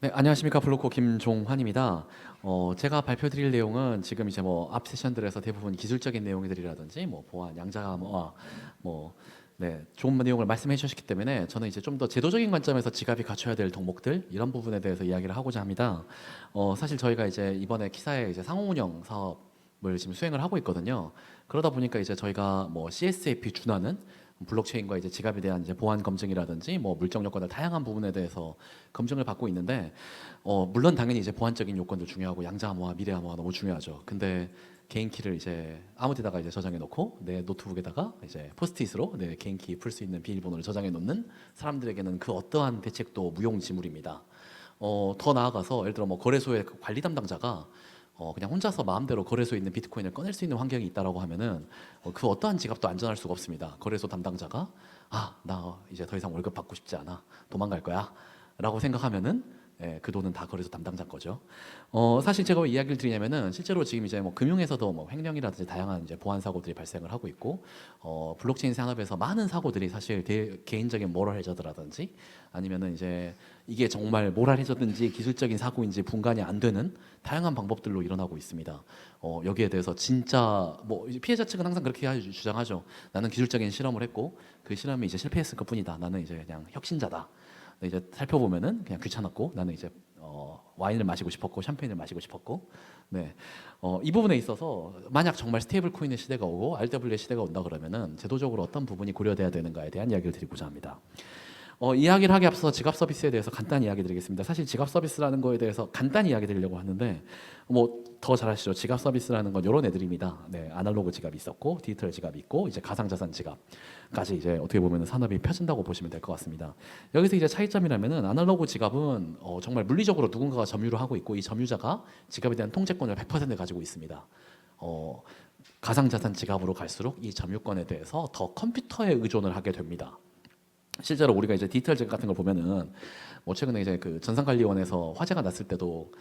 네, 안녕하십니까 블로코 김종환입니다. 어, 제가 발표드릴 내용은 지금 이제 뭐 앞 세션들에서 대부분 기술적인 내용들이라든지 뭐 보안, 양자암화, 뭐 네, 좋은 내용을 말씀해 주셨기 때문에 저는 이제 좀 더 제도적인 관점에서 지갑이 갖춰야 될 덕목들 이런 부분에 대해서 이야기를 하고자 합니다. 어, 사실 저희가 이제 이번에 키사에 이제 상호 운영 사업을 지금 수행을 하고 있거든요. 그러다 보니까 이제 저희가 뭐 CSAP 준하는 블록체인과 이제 지갑에 대한 이제 보안 검증이라든지 뭐 물적 요건들 다양한 부분에 대해서 검증을 받고 있는데 어 물론 당연히 이제 보안적인 요건도 중요하고 양자 암호화 미래 암호화 너무 중요하죠. 근데 개인 키를 이제 아무 데다가 이제 저장해 놓고 내 노트북에다가 이제 포스트잇으로 내 개인 키 풀 수 있는 비밀번호를 저장해 놓는 사람들에게는 그 어떠한 대책도 무용지물입니다. 어 더 나아가서 예를 들어 뭐 거래소의 그 관리 담당자가 어 그냥 혼자서 마음대로 거래소에 있는 비트코인을 꺼낼 수 있는 환경이 있다라고 하면은 어, 그 어떠한 지갑도 안전할 수가 없습니다. 거래소 담당자가 아 나 이제 더 이상 월급 받고 싶지 않아 도망갈 거야 라고 생각하면은 예, 그 돈은 다 거래소 담당자 거죠. 어, 사실 제가 왜 이야기를 드리냐면은 실제로 지금 이제 뭐 금융에서도 뭐 횡령이라든지 다양한 이제 보안 사고들이 발생을 하고 있고 어, 블록체인 산업에서 많은 사고들이 사실 대, 개인적인 모럴 해저드라든지 아니면은 이제 이게 정말 모랄 해저든지 기술적인 사고인지 분간이 안 되는 다양한 방법들로 일어나고 있습니다. 어, 여기에 대해서 진짜 뭐 피해자 측은 항상 그렇게 하- 주장하죠. 나는 기술적인 실험을 했고 그 실험이 이제 실패했을 것뿐이다. 나는 이제 그냥 혁신자다. 이제 살펴보면은 그냥 귀찮았고 나는 이제 어, 와인을 마시고 싶었고 샴페인을 마시고 싶었고 네. 어, 이 부분에 있어서 만약 정말 스테이블 코인의 시대가 오고 RW의 시대가 온다 그러면은 제도적으로 어떤 부분이 고려돼야 되는가에 대한 이야기를 드리고자 합니다. 어, 이야기를 하기 앞서 지갑 서비스에 대해서 간단히 이야기 드리겠습니다. 사실 지갑 서비스라는 거에 대해서 간단히 이야기 드리려고 하는데 뭐 더 잘 아시죠? 지갑 서비스라는 건 이런 애들입니다. 네, 아날로그 지갑이 있었고 디지털 지갑이 있고 이제 가상자산 지갑까지 이제 어떻게 보면 산업이 펴진다고 보시면 될 것 같습니다. 여기서 이제 차이점이라면은 아날로그 지갑은 어, 정말 물리적으로 누군가가 점유를 하고 있고 이 점유자가 지갑에 대한 통제권을 100% 가지고 있습니다. 어, 가상자산 지갑으로 갈수록 이 점유권에 대해서 더 컴퓨터에 의존을 하게 됩니다. 실제로 우리가 이제 디지털 지갑 같은 걸 보면은 뭐 최근에 이제 그 전산관리원에서 화재가 났을 때도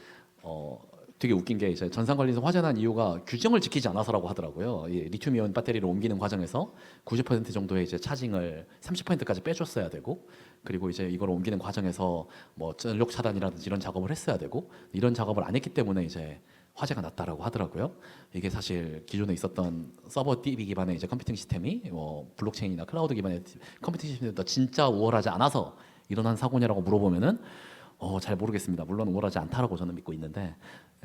어 되게 웃긴 게 이제 전산관리에서 화재 난 이유가 규정을 지키지 않아서라고 하더라고요. 이 리튬이온 배터리를 옮기는 과정에서 90% 정도의 이제 차징을 30%까지 빼줬어야 되고 그리고 이제 이걸 옮기는 과정에서 뭐 전력 차단이라든지 이런 작업을 했어야 되고 이런 작업을 안 했기 때문에 이제 화재가 났다라고 하더라고요. 이게 사실 기존에 있었던 서버 DB 기반의 이제 컴퓨팅 시스템이 뭐 블록체인이나 클라우드 기반의 컴퓨팅 시스템보다 진짜 우월하지 않아서 일어난 사고냐라고 물어보면은 어, 잘 모르겠습니다. 물론 우월하지 않다라고 저는 믿고 있는데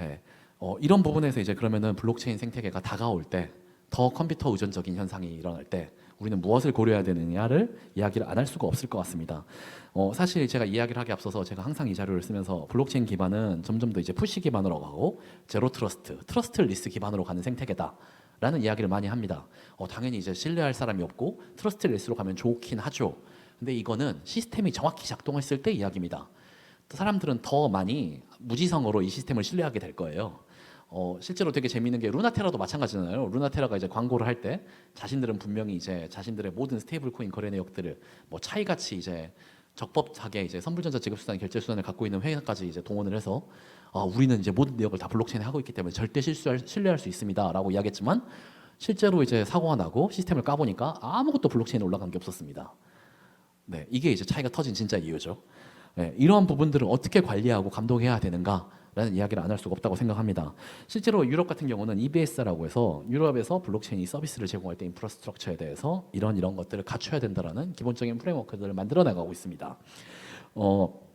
예. 어, 이런 부분에서 이제 그러면은 블록체인 생태계가 다가올 때 더 컴퓨터 의존적인 현상이 일어날 때 우리는 무엇을 고려해야 되느냐를 이야기를 안 할 수가 없을 것 같습니다. 어, 사실 제가 이야기를 하기 앞서서 제가 항상 이 자료를 쓰면서 블록체인 기반은 점점 더 이제 푸시 기반으로 가고 제로 트러스트, 트러스트 리스 기반으로 가는 생태계다. 라는 이야기를 많이 합니다. 어, 당연히 이제 신뢰할 사람이 없고 트러스트 리스로 가면 좋긴 하죠. 근데 이거는 시스템이 정확히 작동했을 때 이야기입니다. 사람들은 더 많이 무지성으로 이 시스템을 신뢰하게 될 거예요. 어, 실제로 되게 재미있는 게 루나테라도 마찬가지잖아요. 루나테라가 이제 광고를 할 때 자신들은 분명히 이제 자신들의 모든 스테이블 코인 거래 내역들을 뭐 차이같이 이제 적법하게 이제 선불전자 지급수단 결제 수단을 갖고 있는 회사까지 이제 동원을 해서 어, 우리는 이제 모든 내역을 다 블록체인에 하고 있기 때문에 절대 실수할 신뢰할 수 있습니다라고 이야기했지만 실제로 이제 사고가 나고 시스템을 까보니까 아무것도 블록체인에 올라간 게 없었습니다. 네, 이게 이제 차이가 터진 진짜 이유죠. 네, 이러한 부분들을 어떻게 관리하고 감독해야 되는가 라는 이야기를 안 할 수가 없다고 생각합니다. 실제로 유럽 같은 경우는 EBS라고 해서 유럽에서 블록체인이 서비스를 제공할 때 인프라스트럭처에 대해서 이런 이런 것들을 갖춰야 된다라는 기본적인 프레임워크들을 만들어 나가고 있습니다. 어,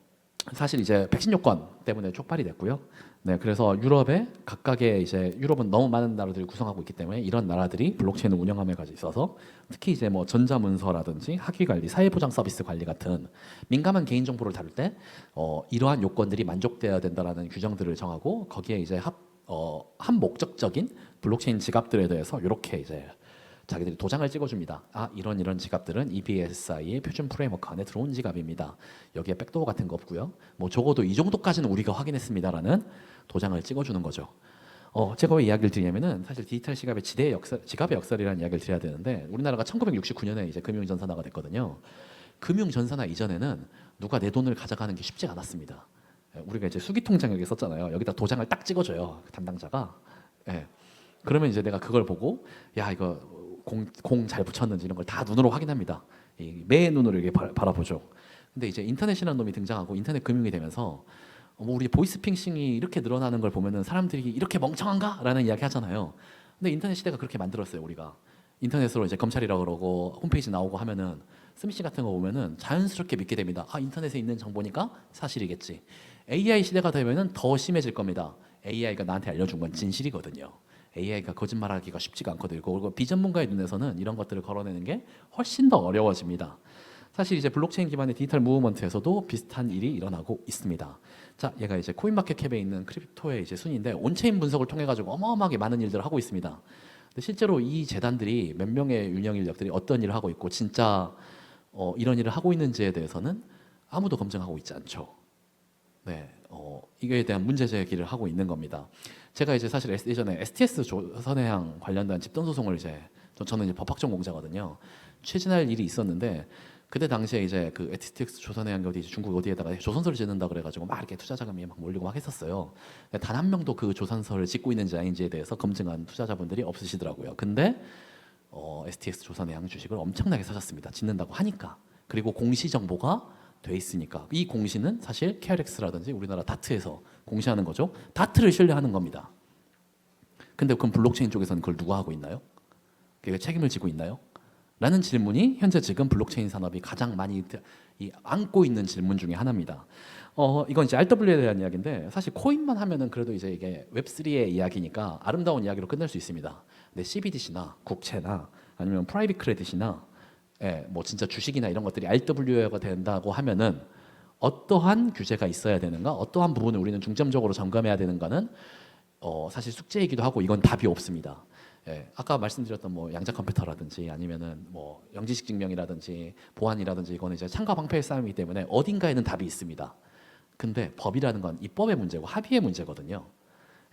사실 이제 백신 요건 때문에 촉발이 됐고요. 네, 그래서 유럽에 각각의 이제 유럽은 너무 많은 나라들이 구성하고 있기 때문에 이런 나라들이 블록체인을 운영함에 가져 있어서 특히 이제 뭐 전자 문서라든지 학위 관리, 사회 보장 서비스 관리 같은 민감한 개인 정보를 다룰 때 어, 이러한 요건들이 만족돼야 된다라는 규정들을 정하고 거기에 이제 합, 어, 한 목적적인 블록체인 지갑들에 대해서 이렇게 이제 자기들이 도장을 찍어줍니다. 아 이런 이런 지갑들은 EBSI의 표준 프레임워크 안에 들어온 지갑입니다. 여기에 백도어 같은 거 없고요. 뭐 적어도 이 정도까지는 우리가 확인했습니다라는 도장을 찍어주는 거죠. 어, 제가 왜 이야기를 드리냐면은 사실 디지털 지갑의 지대의 역사, 지갑의 역사라는 이야기를 드려야 되는데 우리나라가 1969년에 이제 금융 전산화가 됐거든요. 금융 전산화 이전에는 누가 내 돈을 가져가는 게 쉽지 않았습니다. 예, 우리가 이제 수기 통장 여기 썼잖아요. 여기다 도장을 딱 찍어줘요. 그 담당자가. 예. 그러면 이제 내가 그걸 보고 야 이거 공 잘 붙였는지 이런 걸 다 눈으로 확인합니다. 이매 눈으로 이렇게 바, 바라보죠. 근데 이제 인터넷이라는 놈이 등장하고 인터넷 금융이 되면서 어, 뭐 우리 보이스피싱이 이렇게 늘어나는 걸 보면은 사람들이 이렇게 멍청한가라는 이야기 하잖아요. 근데 인터넷 시대가 그렇게 만들었어요 우리가 인터넷으로 이제 검찰이라고 그러고 홈페이지 나오고 하면은 스미시 같은 거 보면은 자연스럽게 믿게 됩니다. 아 인터넷에 있는 정보니까 사실이겠지. AI 시대가 되면은 더 심해질 겁니다. AI가 나한테 알려준 건 진실이거든요. AI가 거짓말하기가 쉽지가 않거든요. 그리고 비전문가의 눈에서는 이런 것들을 걸어내는 게 훨씬 더 어려워집니다. 사실 이제 블록체인 기반의 디지털 무브먼트에서도 비슷한 일이 일어나고 있습니다. 자, 얘가 이제 코인마켓캡에 있는 크립토의 이제 순인데 온체인 분석을 통해 가지고 어마어마하게 많은 일들을 하고 있습니다. 근데 실제로 이 재단들이 몇 명의 유명 인력들이 어떤 일을 하고 있고 진짜 어, 이런 일을 하고 있는지에 대해서는 아무도 검증하고 있지 않죠. 네, 어, 이거에 대한 문제 제기를 하고 있는 겁니다. 제가 이제 사실 예전에 STS 조선해양 관련된 집단 소송을 이제 저- 저는 이제 법학 전 공자거든요. 최진할 일이 있었는데 그때 당시에 이제 그 STX 조선해양 어디 중국 어디에다가 조선소를 짓는다 그래가지고 막 이렇게 투자 자금이 막 몰리고 막 했었어요. 단 한 명도 그 조선소를 짓고 있는지 아닌지에 대해서 검증한 투자자분들이 없으시더라고요. 근데 어, STX 조선해양 주식을 엄청나게 사셨습니다. 짓는다고 하니까 그리고 공시 정보가 돼 있으니까 이 공시는 사실 KRX라든지 우리나라 다트에서 공시하는 거죠. 다트를 신뢰하는 겁니다. 근데 그럼 블록체인 쪽에서는 그걸 누가 하고 있나요? 그게 책임을 지고 있나요? 라는 질문이 현재 지금 블록체인 산업이 가장 많이 안고 있는 질문 중에 하나입니다. 어, 이건 이제 RW에 대한 이야기인데 사실 코인만 하면은 그래도 이제 이게 웹3의 이야기니까 아름다운 이야기로 끝낼 수 있습니다. 근데 CBDC나 국채나 아니면 프라이빗 크레딧이나 예, 뭐 진짜 주식이나 이런 것들이 RW가 된다고 하면은 어떠한 규제가 있어야 되는가, 어떠한 부분을 우리는 중점적으로 점검해야 되는가는 어, 사실 숙제이기도 하고 이건 답이 없습니다. 예, 아까 말씀드렸던 뭐 양자 컴퓨터라든지 아니면은 뭐 영지식 증명이라든지 보안이라든지 이거는 이제 창과 방패의 싸움이기 때문에 어딘가에는 답이 있습니다. 근데 법이라는 건 입법의 문제고 합의의 문제거든요.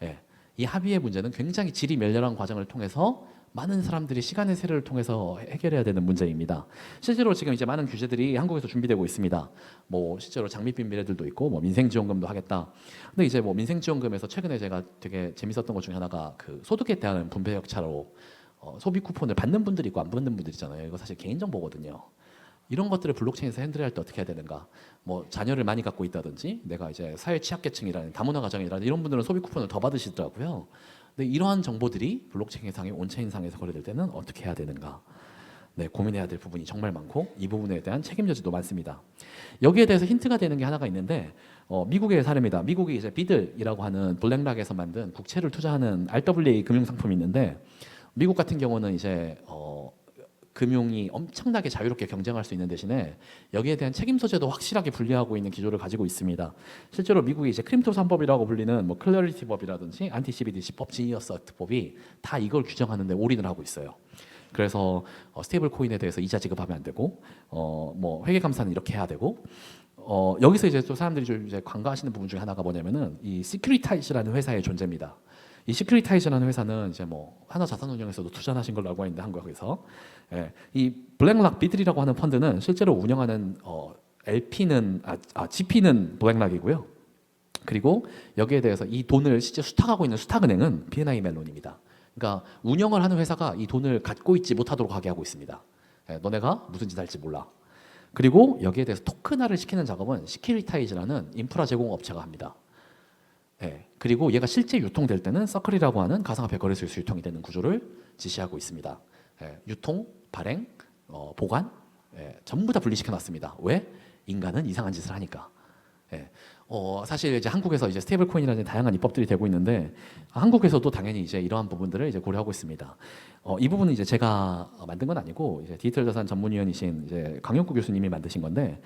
예, 이 합의의 문제는 굉장히 질이 멸렬한 과정을 통해서 많은 사람들이 시간의 세례를 통해서 해결해야 되는 문제입니다. 실제로 지금 이제 많은 규제들이 한국에서 준비되고 있습니다. 뭐 실제로 장밋빛 미래들도 있고 뭐 민생지원금도 하겠다. 근데 이제 뭐 민생지원금에서 최근에 제가 되게 재밌었던 것 중에 하나가 그 소득에 대한 분배 격차로 어, 소비 쿠폰을 받는 분들이 있고 안 받는 분들 있잖아요. 이거 사실 개인 정보거든요. 이런 것들을 블록체인에서 핸들할 때 어떻게 해야 되는가? 뭐 자녀를 많이 갖고 있다든지 내가 이제 사회 취약계층이라는 다문화 가정이라든 이런 분들은 소비 쿠폰을 더 받으시더라고요. 근데 이러한 정보들이 블록체인상의 온체인상에서 거래될 때는 어떻게 해야 되는가? 네, 고민해야 될 부분이 정말 많고 이 부분에 대한 책임 여지도 많습니다. 여기에 대해서 힌트가 되는 게 하나가 있는데 어, 미국의 사례입니다. 미국이 이제 비들이라고 하는 블랙락에서 만든 국채를 투자하는 RWA 금융 상품이 있는데 미국 같은 경우는 이제 어, 금융이 엄청나게 자유롭게 경쟁할 수 있는 대신에 여기에 대한 책임 소재도 확실하게 분리하고 있는 기조를 가지고 있습니다. 실제로 미국이 이제 크림토 3법이라고 불리는 뭐 클래리티 법이라든지 안티 CBDC 법, 지니어스 액트 법이 다 이걸 규정하는데 올인을 하고 있어요. 그래서 어, 스테이블 코인에 대해서 이자 지급하면 안 되고 어 뭐 회계 감사는 이렇게 해야 되고 어 여기서 이제 또 사람들이 좀 이제 관가하시는 부분 중에 하나가 뭐냐면은 이 시큐리타이즈라는 회사의 존재입니다. 이 시큐리타이즈라는 회사는 이제 뭐 하나 자산운용에서도 투자하신 걸로 알고 있는데 한국에서 예, 이 블랙락 비들이라고 하는 펀드는 실제로 운영하는 어, LP는 아, 아 GP는 블랙락이고요. 그리고 여기에 대해서 이 돈을 실제 수탁하고 있는 수탁은행은 BNI 멜론입니다. 그러니까 운영을 하는 회사가 이 돈을 갖고 있지 못하도록 하게 하고 있습니다. 예, 너네가 무슨 짓 할지 몰라. 그리고 여기에 대해서 토큰화를 시키는 작업은 시큐리타이즈라는 인프라 제공 업체가 합니다. 예, 그리고 얘가 실제 유통될 때는 서클이라고 하는 가상화폐 거래소에서 유통이 되는 구조를 지시하고 있습니다. 예, 유통, 발행, 어, 보관 예, 전부 다 분리시켜 놨습니다. 왜? 인간은 이상한 짓을 하니까. 예, 어, 사실 이제 한국에서 이제 스테이블 코인이라는 다양한 입법들이 되고 있는데 한국에서도 당연히 이제 이러한 부분들을 이제 고려하고 있습니다. 어, 이 부분은 이제 제가 만든 건 아니고 이제 디지털 자산 전문위원이신 이제 강영구 교수님이 만드신 건데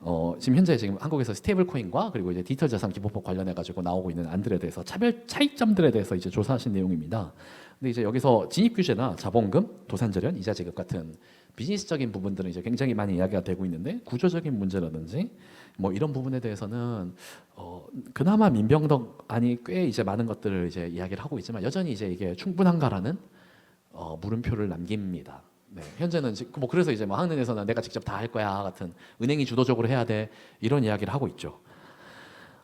어, 지금 현재 지금 한국에서 스테이블 코인과 그리고 이제 디지털 자산 기본법 관련해 가지고 나오고 있는 안들에 대해서 차별 차이점들에 대해서 이제 조사하신 내용입니다. 근데 이제 여기서 진입 규제나 자본금, 도산절연, 이자 지급 같은 비즈니스적인 부분들은 이제 굉장히 많이 이야기가 되고 있는데 구조적인 문제라든지 뭐 이런 부분에 대해서는 어, 그나마 민병덕 안이 꽤 이제 많은 것들을 이제 이야기를 하고 있지만 여전히 이제 이게 충분한가라는 어, 물음표를 남깁니다. 네, 현재는 지- 뭐 그래서 이제 뭐 한은에서는 내가 직접 다 할 거야 같은 은행이 주도적으로 해야 돼 이런 이야기를 하고 있죠.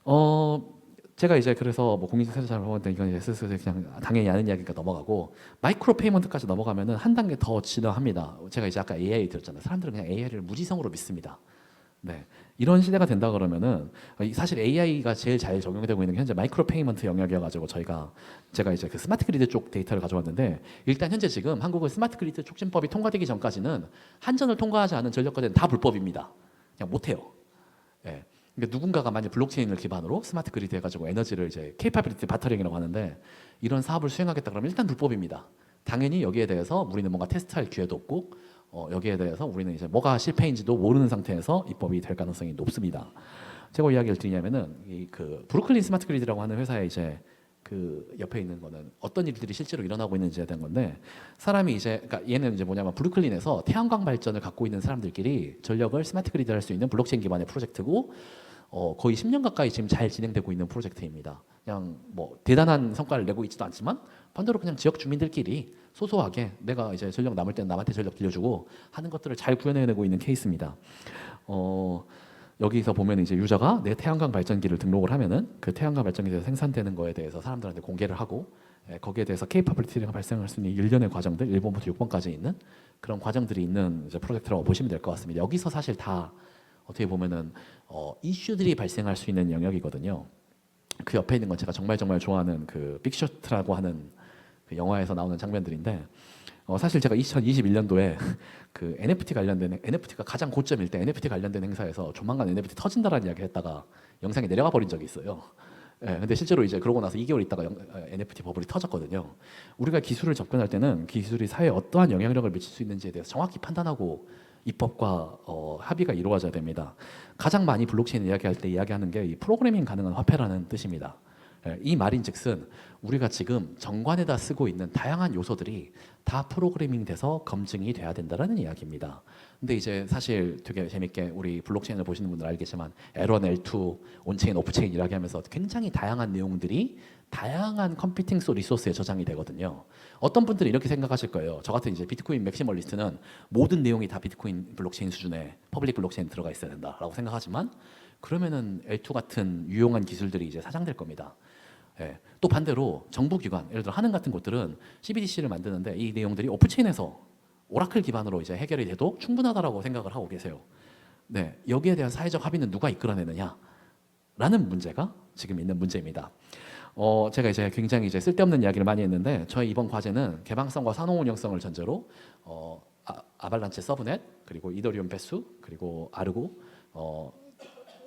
어 제가 이제 그래서 뭐잘 보는데 이건 이제 슬슬 그냥 당연히 아는 이야기니까 넘어가고 마이크로 페이먼트까지 넘어가면은 한 단계 더 진화합니다. 제가 이제 아까 AI 들었잖아요. 사람들은 그냥 AI를 무지성으로 믿습니다. 네. 이런 시대가 된다 그러면은 이- 사실 AI가 제일 잘 적용되고 있는 게 현재 마이크로 페이먼트 영역이어가지고 저희가 제가 이제 그 스마트 그리드 쪽 데이터를 가져왔는데 일단 현재 지금 한국의 스마트 그리드 촉진법이 통과되기 전까지는 한전을 통과하지 않은 전력거래는 다 불법입니다. 그냥 못해요. 예. 그러니까 누군가가 만약 블록체인을 기반으로 스마트 그리드 해가지고 에너지를 이제 케이파빌리티 바터링이라고 하는데 이런 사업을 수행하겠다 그러면 일단 불법입니다. 당연히 여기에 대해서 우리는 뭔가 테스트할 기회도 없고 어, 여기에 대해서 우리는 이제 뭐가 실패인지도 모르는 상태에서 입법이 될 가능성이 높습니다. 제가 이야기를 드리냐면은 이그 브루클린 스마트 그리드라고 하는 회사에 이제 그 옆에 있는 거는 어떤 일들이 실제로 일어나고 있는지에 대한 건데 사람이 이제 그러니까 얘는 이제 뭐냐면 브루클린에서 태양광 발전을 갖고 있는 사람들끼리 전력을 스마트 그리드 할 수 있는 블록체인 기반의 프로젝트고 어, 거의 10년 가까이 지금 잘 진행되고 있는 프로젝트입니다. 그냥 뭐 대단한 성과를 내고 있지도 않지만 반대로 그냥 지역 주민들끼리 소소하게 내가 이제 전력 남을 때는 남한테 전력 들려주고 하는 것들을 잘 구현해내고 있는 케이스입니다. 어, 여기서 보면 이제 유저가 내 태양광 발전기를 등록을 하면은 그 태양광 발전기에서 생산되는 거에 대해서 사람들한테 공개를 하고 예, 거기에 대해서 케이퍼블리티가 발생할 수 있는 일련의 과정들 1번부터 6번까지 있는 그런 과정들이 있는 이제 프로젝트라고 보시면 될 것 같습니다. 여기서 사실 다 어떻게 보면은 어, 이슈들이 발생할 수 있는 영역이거든요. 그 옆에 있는 건 제가 정말 정말 좋아하는 그 빅쇼트라고 하는 그 영화에서 나오는 장면들인데 어, 사실 제가 2021년도에 그 NFT 관련된 NFT가 가장 고점일 때 NFT 관련된 행사에서 조만간 NFT 터진다라는 이야기 했다가 영상이 내려가 버린 적이 있어요. 예, 근데 실제로 이제 그러고 나서 2개월 있다가 영- 어, NFT 버블이 터졌거든요. 우리가 기술을 접근할 때는 기술이 사회에 어떠한 영향력을 미칠 수 있는지에 대해서 정확히 판단하고 입법과 어, 합의가 이루어져야 됩니다. 가장 많이 블록체인 이야기할 때 이야기하는 게이 프로그래밍 가능한 화폐라는 뜻입니다. 예, 이 말인즉슨 우리가 지금 정관에다 쓰고 있는 다양한 요소들이 다 프로그래밍 돼서 검증이 돼야 된다라는 이야기입니다. 근데 이제 사실 되게 재밌게 우리 블록체인을 보시는 분들 알겠지만 L1, L2, 온체인, 오프체인 이라고 하면서 굉장히 다양한 내용들이 다양한 컴퓨팅 소 리소스에 저장이 되거든요. 어떤 분들은 이렇게 생각하실 거예요. 저 같은 이제 비트코인 맥시멀리스트는 모든 내용이 다 비트코인 블록체인 수준의 퍼블릭 블록체인 들어가 있어야 된다라고 생각하지만 그러면은 L2 같은 유용한 기술들이 이제 사장될 겁니다. 예. 또 반대로 정부 기관, 예를 들어 하는 같은 곳들은 CBDC를 만드는데 이 내용들이 오프체인에서 오라클 기반으로 이제 해결이 돼도 충분하다라고 생각을 하고 계세요. 네, 여기에 대한 사회적 합의는 누가 이끌어내느냐? 라는 문제가 지금 있는 문제입니다. 어, 제가 이제 굉장히 이제 쓸데없는 이야기를 많이 했는데 저희 이번 과제는 개방성과 산업 운영성을 전제로 어, 아, 아발란체 서브넷 그리고 이더리움 배수 그리고 아르고 어,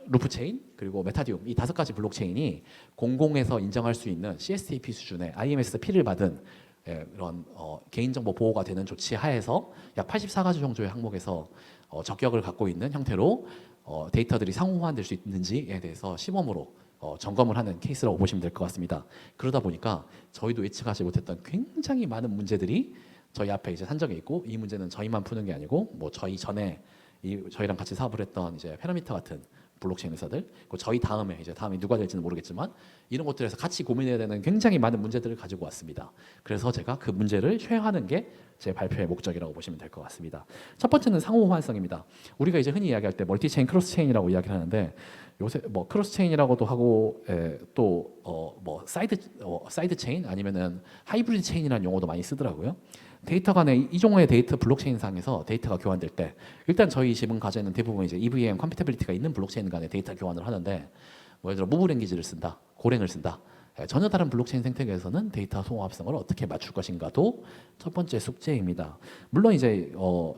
루프 체인 그리고 메타디움 이 다섯 가지 블록체인이 공공에서 인정할 수 있는 CSTP 수준의 IMS-P를 받은 예, 이런 어, 개인정보 보호가 되는 조치 하에서 약 84가지 정도의 항목에서 어, 적격을 갖고 있는 형태로 어, 데이터들이 상호 호환될 수 있는지에 대해서 시범으로 어, 점검을 하는 케이스라고 보시면 될 것 같습니다. 그러다 보니까 저희도 예측하지 못했던 굉장히 많은 문제들이 저희 앞에 이제 산정해 있고 이 문제는 저희만 푸는 게 아니고 뭐 저희 전에 이 저희랑 같이 사업을 했던 이제 페라미터 같은 블록체인 회사들, 그리고 저희 다음에 이제 다음에 누가 될지는 모르겠지만 이런 것들에서 같이 고민해야 되는 굉장히 많은 문제들을 가지고 왔습니다. 그래서 제가 그 문제를 쉐어하는 게 제 발표의 목적이라고 보시면 될 것 같습니다. 첫 번째는 상호 호환성입니다. 우리가 이제 흔히 이야기할 때 멀티체인, 크로스체인이라고 이야기를 하는데 요새 뭐 크로스체인이라고도 하고 또어뭐 사이드 어, 사이드 체인 아니면은 하이브리드 체인이라는 용어도 많이 쓰더라고요. 데이터 간의 이 종류의 데이터 블록체인 상에서 데이터가 교환될 때 일단 저희 지분 과제는 대부분 이제 EVM 컴패티빌리티가 있는 블록체인 간의 데이터 교환을 하는데 뭐 예를 들어 무브 랭귀지를 쓴다, 고랭을 쓴다. 예, 전혀 다른 블록체인 생태계에서는 데이터 송합성을 어떻게 맞출 것인가도 첫 번째 숙제입니다. 물론 이제 어,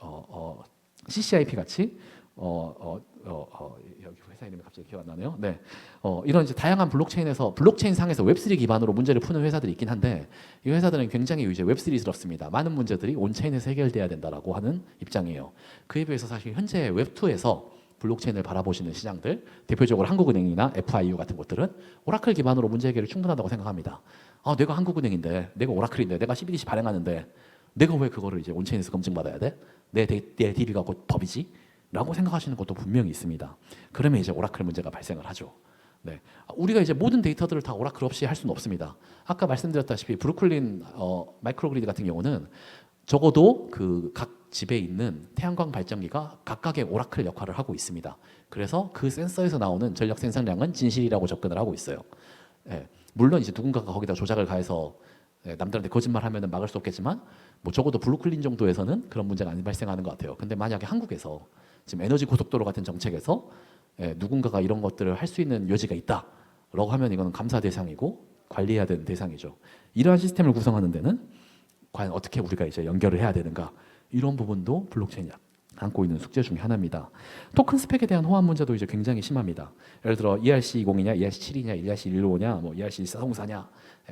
어, 어, CCIP 같이 어, 어, 어, 어, 여기 회사 이름이 갑자기 기억 안 나네요. 네, 어, 이런 이제 다양한 블록체인에서 블록체인 상에서 웹3 기반으로 문제를 푸는 회사들이 있긴 한데 이 회사들은 굉장히 이제 웹3스럽습니다. 많은 문제들이 온체인에서 해결돼야 된다라고 하는 입장이에요. 그에 비해서 사실 현재 웹2에서 블록체인을 바라보시는 시장들, 대표적으로 한국은행이나 FIU 같은 곳들은 오라클 기반으로 문제 해결이 충분하다고 생각합니다. 아, 내가 한국은행인데, 내가 오라클인데, 내가 CBDC 발행하는데, 내가 왜 그거를 이제 온체인에서 검증받아야 돼? 내, 데, 내 DB가 곧 법이지? 라고 생각하시는 것도 분명히 있습니다. 그러면 이제 오라클 문제가 발생을 하죠. 네. 우리가 이제 모든 데이터들을 다 오라클 없이 할 수는 없습니다. 아까 말씀드렸다시피 브루클린 어, 마이크로그리드 같은 경우는 적어도 그 각 집에 있는 태양광 발전기가 각각의 오라클 역할을 하고 있습니다. 그래서 그 센서에서 나오는 전력 생산량은 진실이라고 접근을 하고 있어요. 예, 물론 이제 누군가가 거기다 조작을 가해서 예, 남들한테 거짓말하면 막을 수 없겠지만 뭐 적어도 블루클린 정도에서는 그런 문제가 안 발생하는 것 같아요. 근데 만약에 한국에서 지금 에너지 고속도로 같은 정책에서 예, 누군가가 이런 것들을 할 수 있는 여지가 있다라고 하면 이거는 감사 대상이고 관리해야 되는 대상이죠. 이러한 시스템을 구성하는 데는 과연 어떻게 우리가 이제 연결을 해야 되는가 이런 부분도 블록체인이 안고 있는 숙제 중에 하나입니다. 토큰 스펙에 대한 호환 문제도 이제 굉장히 심합니다. 예를 들어 ERC20이냐, ERC7이냐, ERC115냐, 뭐 ERC404냐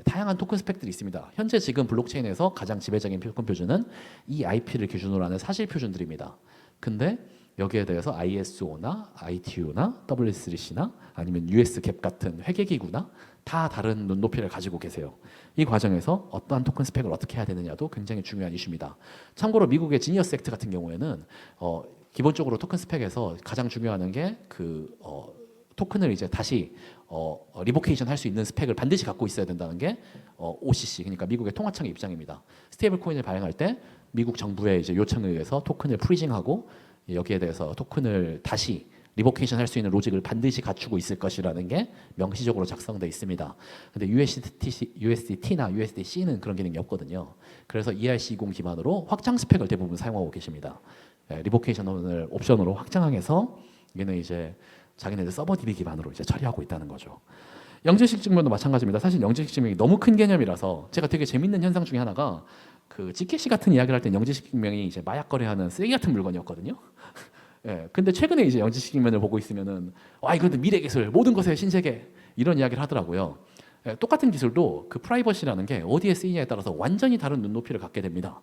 다양한 토큰 스펙들이 있습니다. 현재 지금 블록체인에서 가장 지배적인 토큰 표준은 이 IP를 기준으로 하는 사실 표준들입니다. 근데 여기에 대해서 ISO나 ITU나 W3C나 아니면 US 갭 같은 회계기구나 다 다른 눈높이를 가지고 계세요. 이 과정에서 어떠한 토큰 스펙을 어떻게 해야 되느냐도 굉장히 중요한 이슈입니다. 참고로 미국의 지니어스 액트 같은 경우에는 어, 기본적으로 토큰 스펙에서 가장 중요한 게그 어, 토큰을 이제 다시 어, 어, 리보케이션 할 수 있는 스펙을 반드시 갖고 있어야 된다는 게 어, OCC 그러니까 미국의 통화청의 입장입니다. 스테이블 코인을 발행할 때 미국 정부의 이제 요청에 의해서 토큰을 프리징하고 여기에 대해서 토큰을 다시 리보케이션 할 수 있는 로직을 반드시 갖추고 있을 것이라는 게 명시적으로 작성돼 있습니다. 근데 USDT, USDT나 USDC는 그런 기능이 없거든요. 그래서 ERC20 기반으로 확장 스펙을 대부분 사용하고 계십니다. 예, 리보케이션을 옵션으로 확장해서 얘는 이제 자기네들 서버 DB 기반으로 이제 처리하고 있다는 거죠. 영재식 증명도 마찬가지입니다. 사실 영재식 증명이 너무 큰 개념이라서 제가 되게 재밌는 현상 중에 하나가 그 찌개시 같은 이야기를 할 때 영재식 증명이 이제 마약 거래하는 쓰레기 같은 물건이었거든요. 예, 근데 최근에 이제 영재식 증명을 보고 있으면은 와 이거는 미래 기술 모든 것의 신세계 이런 이야기를 하더라고요. 예, 똑같은 기술도 그 프라이버시라는 게 어디에 쓰이냐에 따라서 완전히 다른 눈높이를 갖게 됩니다.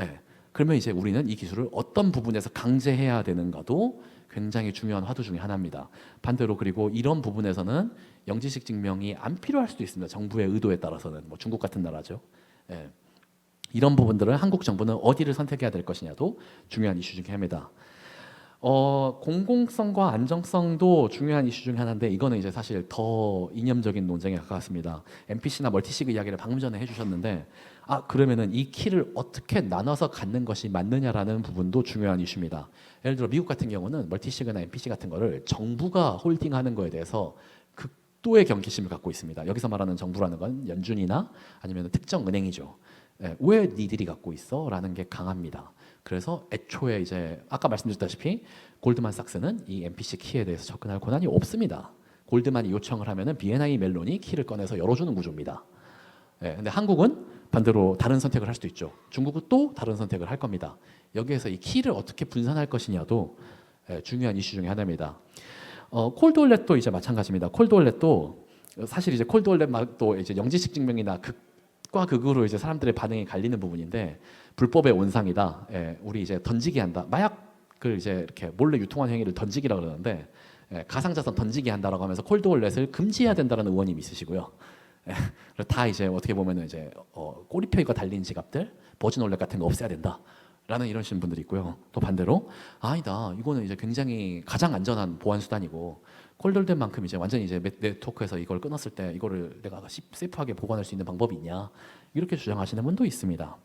예, 그러면 이제 우리는 이 기술을 어떤 부분에서 강제해야 되는가도 굉장히 중요한 화두 중에 하나입니다. 반대로 그리고 이런 부분에서는 영지식 증명이 안 필요할 수도 있습니다. 정부의 의도에 따라서는 뭐 중국 같은 나라죠. 예. 이런 부분들을 한국 정부는 어디를 선택해야 될 것이냐도 중요한 이슈 중에 하나입니다. 어, 공공성과 안정성도 중요한 이슈 중에 하나인데 이거는 이제 사실 더 이념적인 논쟁에 가깝습니다. MPC나 멀티시그 이야기를 방금 전에 해주셨는데 아 그러면은 이 키를 어떻게 나눠서 갖는 것이 맞느냐라는 부분도 중요한 이슈입니다. 예를 들어 미국 같은 경우는 멀티시그나 MPC 같은 거를 정부가 홀딩하는 거에 대해서 극도의 경계심을 갖고 있습니다. 여기서 말하는 정부라는 건 연준이나 아니면 특정 은행이죠. 예, 왜 니들이 갖고 있어? 라는 게 강합니다. 그래서 애초에 이제 아까 말씀드렸다시피 골드만삭스는 이 MPC 키에 대해서 접근할 권한이 없습니다. 골드만이 요청을 하면은 BNI 멜론이 키를 꺼내서 열어주는 구조입니다. 예, 근데 한국은 반대로 다른 선택을 할 수도 있죠. 중국은 또 다른 선택을 할 겁니다. 여기에서 이 키를 어떻게 분산할 것이냐도 예, 중요한 이슈 중에 하나입니다. 어, 콜드월렛도 이제 마찬가지입니다. 콜드월렛도 사실 이제 콜드월렛도 이제 영지식 증명이나 극 과 극으로 이제 사람들의 반응이 갈리는 부분인데 불법의 온상이다. 예, 우리 이제 던지기 한다. 마약을 이제 이렇게 몰래 유통한 행위를 던지기라 그러는데 예, 가상자산 던지기 한다라고 하면서 콜드월렛을 금지해야 된다는 의원님 있으시고요. 예, 다 이제 어떻게 보면은 이제 어, 꼬리표가 달린 지갑들, 버진월렛 같은 거 없애야 된다. 라는 이런 신 분들이 있고요. 또 반대로 아니다. 이거는 이제 굉장히 가장 안전한 보안 수단이고 콜돌된 만큼 이제 완전히 이제 네트워크에서 이걸 끊었을 때 이거를 내가 세이프하게 보관할 수 있는 방법이 있냐 이렇게 주장하시는 분도 있습니다.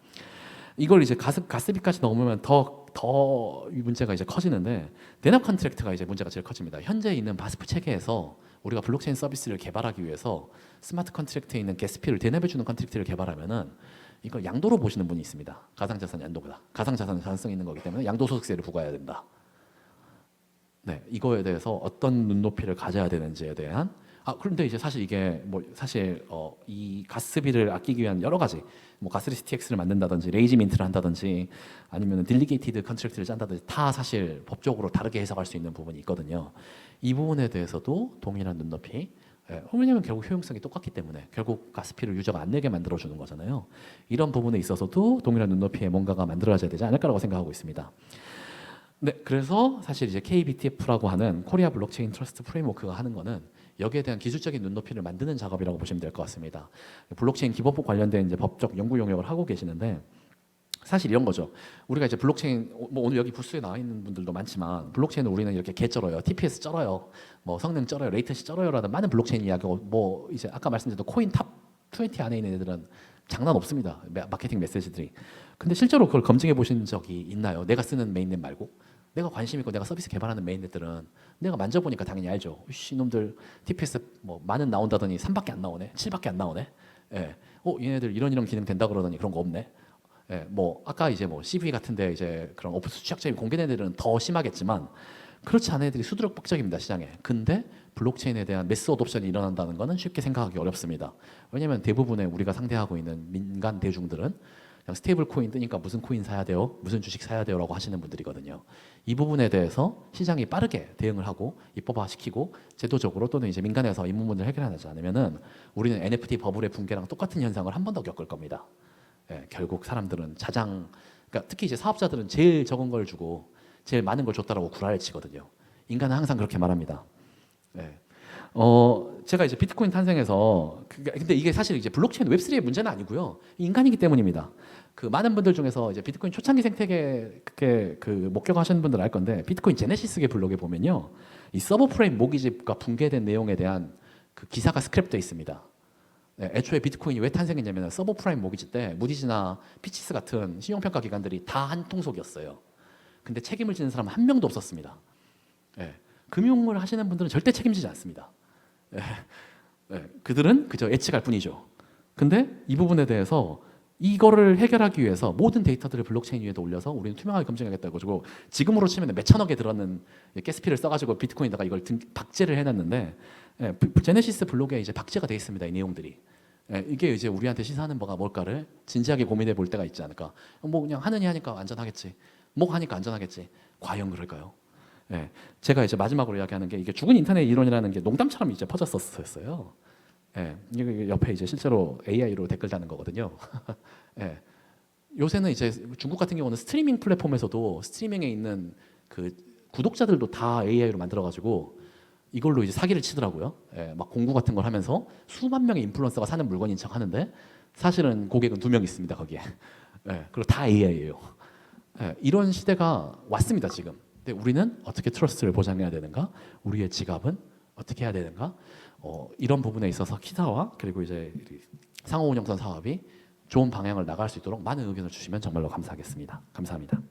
이걸 이제 가스 가스비까지 넣으면 더더이 문제가 이제 커지는데 대납 컨트랙트가 이제 문제가 제일 커집니다. 현재 있는 바스프 체계에서 우리가 블록체인 서비스를 개발하기 위해서 스마트 컨트랙트에 있는 게스피를 대납해 주는 컨트랙트를 개발하면은 이걸 양도로 보시는 분이 있습니다. 가상자산 양도보다 가상자산은 가능성 있는 거기 때문에 양도 소득세를 부과해야 된다. 네, 이거에 대해서 어떤 눈높이를 가져야 되는지에 대한 아 그런데 이제 사실 이게 뭐 사실 어, 이 가스비를 아끼기 위한 여러 가지 뭐 가스리스 TX를 만든다든지 레이지 민트를 한다든지 아니면 딜리게이티드 컨트랙트를 짠다든지 다 사실 법적으로 다르게 해석할 수 있는 부분이 있거든요. 이 부분에 대해서도 동일한 눈높이 예, 왜냐하면 결국 효용성이 똑같기 때문에 결국 가스피를 유저가 안 내게 만들어 주는 거잖아요. 이런 부분에 있어서도 동일한 눈높이에 뭔가가 만들어져야 되지 않을까라고 생각하고 있습니다. 네, 그래서 사실 이제 KBTF라고 하는 코리아 블록체인 트러스트 프레임워크가 하는 거는 여기에 대한 기술적인 눈높이를 만드는 작업이라고 보시면 될 것 같습니다. 블록체인 기본법 관련된 이제 법적 연구 용역을 하고 계시는데 사실 이런 거죠. 우리가 이제 블록체인 뭐 오늘 여기 부스에 나와 있는 분들도 많지만 블록체인을 우리는 이렇게 개 쩔어요, TPS 쩔어요, 뭐 성능 쩔어요, 레이턴시 쩔어요라는 많은 블록체인 이야기고 뭐 이제 아까 말씀드렸던 코인 탑 20 안에 있는 애들은 장난 없습니다. 마케팅 메시지들이. 근데 실제로 그걸 검증해 보신 적이 있나요? 내가 쓰는 메인넷 말고 내가 관심 있고 내가 서비스 개발하는 메인넷들은 내가 만져보니까 당연히 알죠. 씨 놈들 TPS 뭐 많은 나온다더니 3밖에 안 나오네, 7밖에 안 나오네. 예. 어 얘네들 이런 이런 기능 된다 그러더니 그런 거 없네. 예, 뭐 아까 이제 뭐 CV 같은데 이제 그런 오픈 소스 취약점이 공개된 애들은 더 심하겠지만 그렇지 않은 애들이 수두룩박적입니다 시장에. 근데 블록체인에 대한 매스 어돔션이 일어난다는 것은 쉽게 생각하기 어렵습니다. 왜냐하면 대부분의 우리가 상대하고 있는 민간 대중들은 스테이블 코인 뜨니까 무슨 코인 사야 돼요, 무슨 주식 사야 돼요 라고 하시는 분들이거든요. 이 부분에 대해서 시장이 빠르게 대응을 하고 입법화시키고 제도적으로 또는 이제 민간에서 이 부분을 해결하지 않으면은 우리는 NFT 버블의 붕괴랑 똑같은 현상을 한 번 더 겪을 겁니다. 예, 결국 사람들은 자장, 그러니까 특히 이제 사업자들은 제일 적은 걸 주고 제일 많은 걸 줬다라고 구라를 치거든요. 인간은 항상 그렇게 말합니다. 예. 어, 제가 이제 비트코인 탄생해서 그- 근데 이게 사실 이제 블록체인 웹3의 문제는 아니고요. 인간이기 때문입니다. 그 많은 분들 중에서 이제 비트코인 초창기 생태계 그게 그 목격하시는 분들 알 건데 비트코인 제네시스계 블록에 보면요. 이 서버 프레임 모기집과 붕괴된 내용에 대한 그 기사가 스크랩돼 있습니다. 네, 애초에 비트코인이 왜 탄생했냐면 서버 프라임 모기지 때 무디즈나 피치스 같은 신용평가 기관들이 다 한 통속이었어요. 근데 책임을 지는 사람은 한 명도 없었습니다. 예, 금융을 하시는 분들은 절대 책임지지 않습니다. 예, 예, 그들은 그저 예측할 뿐이죠. 근데 이 부분에 대해서 이거를 해결하기 위해서 모든 데이터들을 블록체인 위에다 올려서 우리는 투명하게 검증하겠다고 가지고 지금으로 치면 몇 천억에 들었는 가스피를 써가지고 비트코인에다가 이걸 등, 박제를 해놨는데 예, 브- 제네시스 블록에 이제 박제가 돼 있습니다 이 내용들이 예, 이게 이제 우리한테 시사하는 바가 뭘까를 진지하게 고민해 볼 때가 있지 않을까 뭐 그냥 하느니 하니까 안전하겠지 뭐 하니까 안전하겠지 과연 그럴까요? 예, 제가 이제 마지막으로 이야기하는 게 이게 죽은 인터넷 이론이라는 게 농담처럼 이제 퍼졌었어요. 예, 이게 옆에 이제 실제로 AI로 댓글 다는 거거든요. 예, 요새는 이제 중국 같은 경우는 스트리밍 플랫폼에서도 스트리밍에 있는 그 구독자들도 다 AI로 만들어가지고 이걸로 이제 사기를 치더라고요. 예, 막 공구 같은 걸 하면서 수만 명의 인플루언서가 사는 물건인 척 하는데 사실은 고객은 두 명 있습니다 거기에. 예, 그리고 다 AI예요. 예, 이런 시대가 왔습니다 지금. 근데 우리는 어떻게 트러스트를 보장해야 되는가? 우리의 지갑은 어떻게 해야 되는가? 어, 이런 부분에 있어서 키사와 그리고 이제 이 상호 운영선 사업이 좋은 방향을 나갈 수 있도록 많은 의견을 주시면 정말로 감사하겠습니다. 감사합니다.